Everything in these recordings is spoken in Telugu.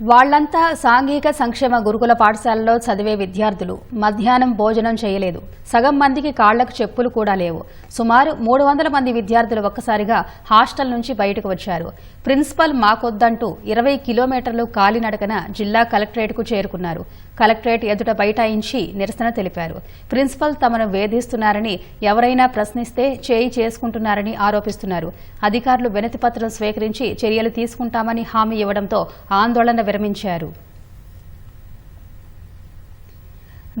వాళ్ళంతా సాంఘిక సంక్షేమ గురుకుల పాఠశాలలో చదివే విద్యార్థులు. మధ్యాహ్నం భోజనం చేయలేదు. సగం మందికి కాళ్ళకు చెప్పులు కూడా లేవు. సుమారు మూడు వందల మంది విద్యార్థులు ఒక్కసారిగా హాస్టల్ నుంచి బయటకు వచ్చారు. ప్రిన్సిపల్ మాకొద్దంటూ ఇరవై కిలోమీటర్లు కాలినడకన జిల్లా కలెక్టరేట్కు చేరుకున్నారు. కలెక్టరేట్ ఎదుట బైఠాయించి నిరసన తెలిపారు. ప్రిన్సిపల్ తమను వేధిస్తున్నారని ఎవరైనా ప్రశ్నిస్తే చేయి చేసుకుంటున్నారని ఆరోపిస్తున్నారు. అధికారులు వినతి పత్రం స్వీకరించి చర్యలు తీసుకుంటామని హామీ ఇవ్వడంతో ఆందోళన విరమించారు.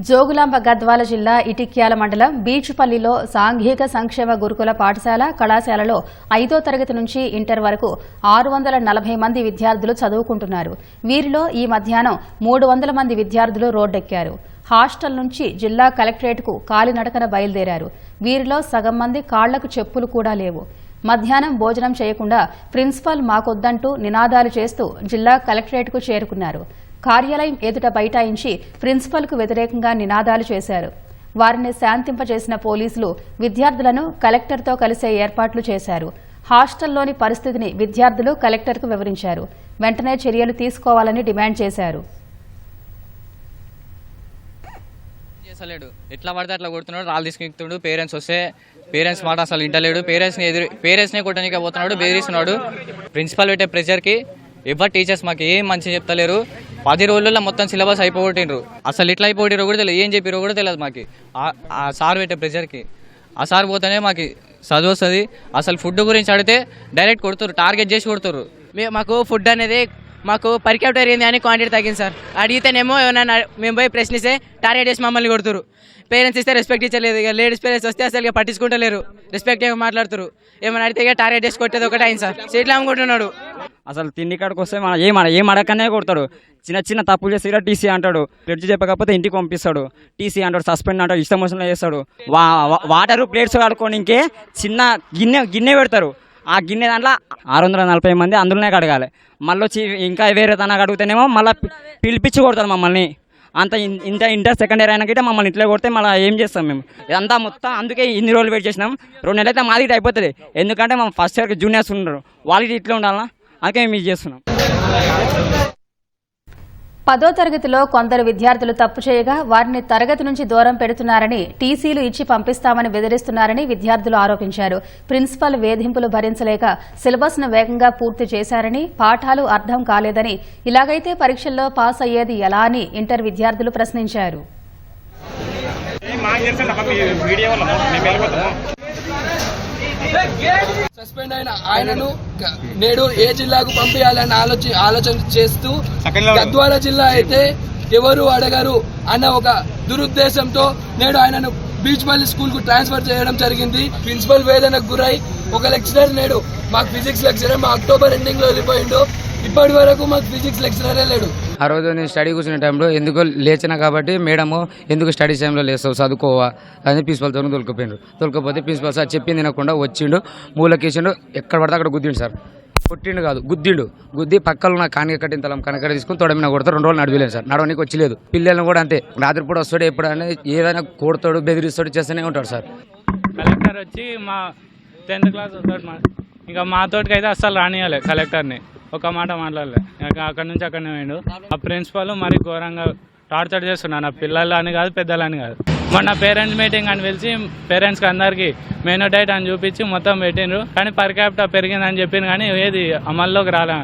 జోగులాంబ గద్వాల జిల్లా ఇటిక్యాల మండలం బీచుపల్లిలో సాంఘిక సంక్షేమ గురుకుల పాఠశాల కళాశాలలో ఐదో తరగతి నుంచి ఇంటర్ వరకు ఆరు వందల నలభై మంది విద్యార్థులు చదువుకుంటున్నారు. వీరిలో ఈ మధ్యాహ్నం మూడు వందల మంది విద్యార్థులు రోడ్డెక్కారు. హాస్టల్ నుంచి జిల్లా కలెక్టరేట్కు కాలినడకన బయలుదేరారు. వీరిలో సగం మంది కాళ్ళకు చెప్పులు కూడా లేవు. మధ్యాహ్నం భోజనం చేయకుండా ప్రిన్సిపాల్ మాకొద్దంటూ నినాదాలు చేస్తూ జిల్లా కలెక్టరేట్కు చేరుకున్నారు. కార్యాలయం ఎదుట బైఠాయించి ప్రిన్సిపల్కు వ్యతిరేకంగా నినాదాలు చేశారు. వారిని శాంతింపజేసిన పోలీసులు విద్యార్థులను కలెక్టర్తో కలిసే ఏర్పాట్లు చేశారు. హాస్టల్లోని పరిస్థితిని విద్యార్థులు కలెక్టర్కు వివరించారు. వెంటనే చర్యలు తీసుకోవాలని డిమాండ్ చేశారు. చేసలేడు ఎట్లా పడితే అట్లా కొడుతున్నాడు రాళ్ళు తీసుకెక్తున్నాడు పేరెంట్స్ వస్తే పేరెంట్స్ మాట అసలు ఇంటలేడు పేరెంట్స్ని ఎదురు పేరెంట్స్ని కొట్టడానికి పోతున్నాడు బెదిరిస్తున్నాడు. ప్రిన్సిపల్ పెట్టే ప్రెషర్కి ఎవరు టీచర్స్ మాకు ఏం మంచి చెప్తలేరు. పది రోజుల్లో మొత్తం సిలబస్ అయిపోగొట్టిండ్రు. అసలు ఎట్లా అయిపోయారో కూడా తెలియదు. ఏం చెప్పిరో కూడా తెలియదు మాకు. ఆ- సార్ పెట్టే ప్రెషర్కి ఆ సార్ పోతేనే మాకు చదువు వస్తుంది అసలు ఫుడ్ గురించి అడిగితే డైరెక్ట్ కొడుతురు టార్గెట్ చేసి కొడుతురు మాకు ఫుడ్ అనేది మాకు పరికెప్ట్ ఏంది అని క్వాంటిటీ తగ్గింది సార్. అడిగితేనేమో ఏమైనా మేము పోయి ప్రశ్నిస్తే టార్గెట్ చేసి మమ్మల్ని కొడుతురు. పేరెంట్స్ ఇస్తే రెస్పెక్ట్ ఇచ్చలేదు. ఇక లేడీస్ పేరెంట్స్ వస్తే అసలు ఇక పట్టించుకుంటలేరు. రెస్పెక్ట్ మాట్లాడుతారు. ఏమైనా అడిగితే ఇక టార్గెట్ చేసి కొట్టేది ఒకటే అయింది సార్. సీట్లు అమ్ముకుంటున్నాడు. అసలు తిండి కాడికి వస్తే మన ఏం ఏం అడగనే కొడతాడు. చిన్న చిన్న తప్పులు చేసి ఇలా టీసీ అంటాడు. ప్లేట్స్ చెప్పకపోతే ఇంటికి పంపిస్తాడు. టీసీ అంటాడు సస్పెండ్ అంటాడు ఇష్టం వచ్చిన చేస్తాడు. వా వాటర్ ప్లేట్స్ కడుక్కొని ఇంకే చిన్న గిన్నె గిన్నె పెడతారు. ఆ గిన్నె దాంట్లో ఆరు వందల నలభై మంది అందులోనే కడగాలి. మళ్ళీ వచ్చి ఇంకా వేరే తనకు అడిగితేనేమో మళ్ళీ పిలిపించి కొడతారు మమ్మల్ని. అంత ఇంత ఇంటర్ సెకండ్ ఇయర్ అయినా గిట్ట మమ్మల్ని ఇట్లా కొడితే మళ్ళీ ఏం చేస్తాం మేము? ఇదంతా మొత్తం అందుకే ఇన్ని రోజులు వెయిట్ చేసినాం. రెండు నెలలు అయితే మాది అయిపోతుంది. ఎందుకంటే మనం ఫస్ట్ ఇయర్కి జూనియర్స్ ఉన్నారు. వాళ్ళకి ఇట్లా ఉండాలన్నా అందుకే మేము ఇది చేస్తున్నాం. పదో తరగతిలో కొందరు విద్యార్థులు తప్పు చేయగా వారిని తరగతి నుంచి దూరం పెడుతున్నారని టీసీలు ఇచ్చి పంపిస్తామని బెదిరిస్తున్నారని విద్యార్థులు ఆరోపించారు. ప్రిన్సిపల్ వేధింపులు భరించలేక సిలబస్ను వేగంగా పూర్తి చేశారని పాఠాలు అర్థం కాలేదని ఇలాగైతే పరీక్షల్లో పాస్ అయ్యేది ఎలా అని ఇంటర్ విద్యార్థులు ప్రశ్నించారు. సస్పెండ్ అయిన ఆయనను నేడు ఏ జిల్లాకు పంపించాలని ఆలోచి ఆలోచన చేస్తూ గద్వాల జిల్లా అయితే ఎవరు అడగరు అన్న ఒక దురుద్దేశంతో నేడు ఆయనను బీచ్పల్లి స్కూల్కు ట్రాన్స్ఫర్ చేయడం జరిగింది. ప్రిన్సిపల్ వేదనకు గురై ఒక లెక్చరర్ నేడు మాకు ఫిజిక్స్ లెక్చరర్ మా అక్టోబర్ ఎండింగ్లో వెళ్ళిపోయిండు. ఇప్పటి వరకు మాకు ఫిజిక్స్ లెక్చరరే లేడు. ఆ రోజు నేను స్టడీ కూర్చునే టైంలో ఎందుకో లేచిన కాబట్టి మేడము ఎందుకు స్టడీ టైంలో లేస్తావు చదువుకోవా అని ప్రిన్సిపల్తో తొలకపోయిండు తొలకపోతే ప్రిన్సిపల్ సార్ చెప్పింది తినకుండా వచ్చిండు మూలకేసిండు ఎక్కడ పడితే అక్కడ గుద్దిండు సార్. కొట్టిండు కాదు గుద్దిండు. గుద్ది పక్కలో ఉన్న కానిక కట్టిన తలం కనకడ తీసుకుని తొడమిన కొడతారు రెండు రోజులు నడివలేదు సార్. నడవనికి వచ్చలేదు. పిల్లలను కూడా అంతే రాత్రిపూట వస్తాడు ఎప్పుడు అని ఏదైనా కొడతాడు బెదిరిస్తాడు చేస్తూనే ఉంటాడు సార్. కలెక్టర్ వచ్చి మా టెన్త్ క్లాస్ మా ఇంకా మాతోటికి అయితే అస్సలు రానియాలి కలెక్టర్ని. ఒక మాట మాట్లాడలే. అక్కడ అక్కడి నుంచి అక్కడనే పోయిండు. ఆ ప్రిన్సిపల్ మరి ఘోరంగా టార్చర్ చేస్తున్నాను నా పిల్లలు అని కాదు పెద్దలని కాదు. మొన్న పేరెంట్స్ మీటింగ్ అని పిలిచి పేరెంట్స్కి అందరికి మెనూ డైట్ అని చూపించి మొత్తం పెట్టిండ్రు. కానీ పర్ క్యాపిటా పెరిగిందని చెప్పింది కానీ ఏది అమల్లోకి రాలే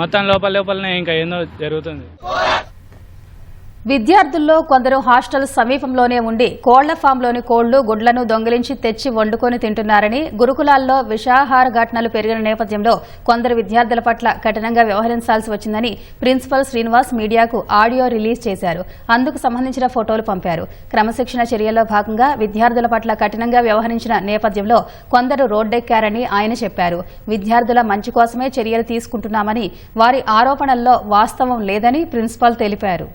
మొత్తం లోపల లోపలనే ఇంకా ఏందో జరుగుతుంది. విద్యార్థుల్లో కొందరు హాస్టల్ సమీపంలోనే ఉండి కోళ్ళ ఫామ్లోని కోళ్ళు గుడ్లను దొంగిలించి తెచ్చి వండుకొని తింటున్నారని గురుకులాల్లో విషాహార ఘటనలు పెరిగిన నేపథ్యంలో కొందరు విద్యార్థుల పట్ల కఠినంగా వ్యవహరించాల్సి వచ్చిందని ప్రిన్సిపల్ శ్రీనివాస్ మీడియాకు ఆడియో రిలీజ్ చేశారు. అందుకు సంబంధించిన ఫోటోలు పంపారు. క్రమశిక్షణ చర్యల్లో భాగంగా విద్యార్థుల పట్ల కఠినంగా వ్యవహరించిన నేపథ్యంలో కొందరు రోడ్డెక్కారని ఆయన చెప్పారు. విద్యార్థుల మంచి కోసమే చర్యలు తీసుకుంటున్నామని వారి ఆరోపణల్లో వాస్తవం లేదని ప్రిన్సిపాల్ తెలిపారు.